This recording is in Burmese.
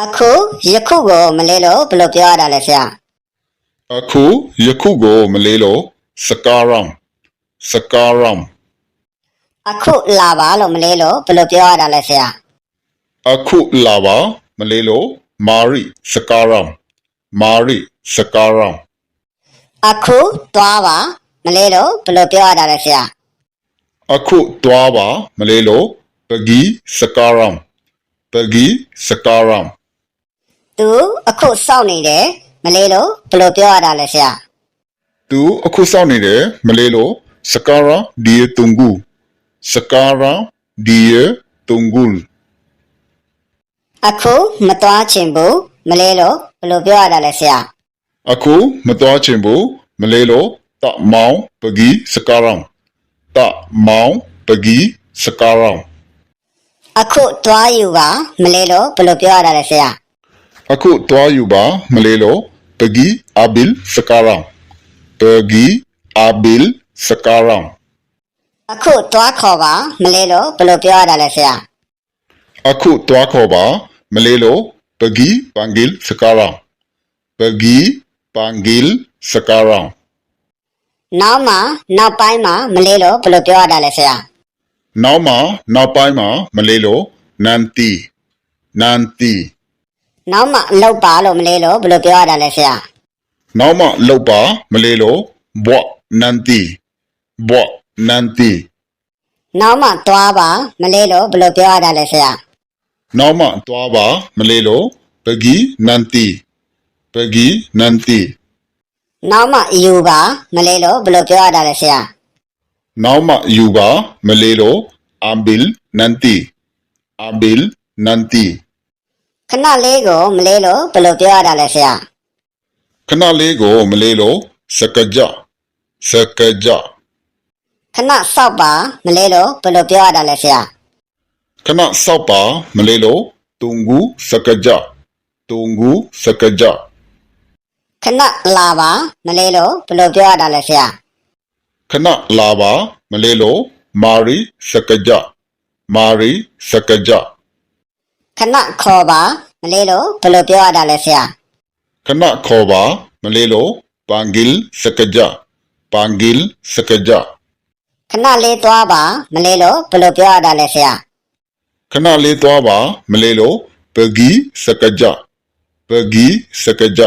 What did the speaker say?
အခုယခုကိုမလေးလို့ဘယ်လိုပြောရတာလဲဆရာအခုယခုကိုမလေးလို့စကားရမ်စကားရမ်အခုလာပါလို့မလေးလို့ဘယ်လိုပြောရတာလဲဆရာအခုလာပါမလေးလို့မာရီစကားရမ်မာရီစကားရမ်အခုသွားပါမလေးလို့ဘယ်လိုပြောရတာလဲဆရာအခုသွားပါမလေးလို့ပဂီစကားရမ်ပဂီစကားရမ် သူအခုစောင့်နေတယ်မလေးလို့ဘယ်လိုပြောရတာလဲဆရာ သူအခုစောင့်နေတယ်မလေးလို့စကားရမ်ဒီယတုန်ဂူစကားရမ်ဒီယတုန်ဂူအခုမသွားချင်ဘူးမလေးလို့ဘယ်လိုပြောရတာလဲဆရာအခုမတော်ချင်ဘူးမလေးလို့တမောင်ပဂီစကားရမ်တမောင်ပဂီစကားရမ်အခုသွားယူပါမလေးလို့ဘယ်လိုပြောရတာလဲဆရာ အခုသွားယူပါမလေးလို့ပဂီအဘီလ်စကားရမ်ပဂီအဘီလ်စကားရမ်အခုသွားခေါ်ပါမလေးလို့ဘယ်လိုပြောရတာလဲဆရာအခုသွားခေါ်ပါမလေးလို့ပဂီပန်ဂီလ်စကားရမ်ပဂီပန်ဂီလ်စကားရမ်နောက်မှနောက်ပိုင်းမှာမလေးလို့ဘယ်လိုပြောရတာလဲဆရာနောက်မှနောက်ပိုင်းမှာမလေးလို့နန်တီနန်တီ နောက်မှလောက်ပါလို့မလေးလို့ဘယ်လိုပြောရတာလဲဆရာနောက်မှလောက်ပါမလေးလို့ဘွတ်နန်တီဘွတ်နန်တီနောက်မှသွားပါမလေးလို့ဘယ်လိုပြောရတာလဲဆရာနောက်မှသွားပါမလေးလို့ပဂီနန်တီပဂီနန်တီနောက်မှယူပါမလေးလို့ဘယ်လိုပြောရတာလဲဆရာနောက်မှယူပါမလေးလို့အဘီလ်နန်တီအဘီလ်နန်တီ ခဏလေးကိုမလေးလို့ဘယ်လိုပြောရတာလဲဆရာခဏလေးကိုမလေးလို့စကကြစကကြခဏစောက်ပါမလေးလို့ဘယ်လိုပြောရတာလဲဆရာခဏစောက်ပါမလေးလို့တုံဂူစကကြတုံဂူစကကြခဏလာပါမလေးလို့ဘယ်လိုပြောရတာလဲဆရာခဏလာပါမလေးလို့မာရီစကကြမာရီစကကြ ခဏခေါ်ပါမလေးလို့ဘယ်လိုပြောရတာလဲဆရာခဏခေါ်ပါမလေးလို့ပန်ဂီလ်စကကြပန်ဂီလ်စကကြခဏလေးသွားပါမလေးလို့ဘယ်လိုပြောရတာလဲဆရာခဏလေးသွားပါမလေးလို့ပဂီစကကြပဂီစကကြ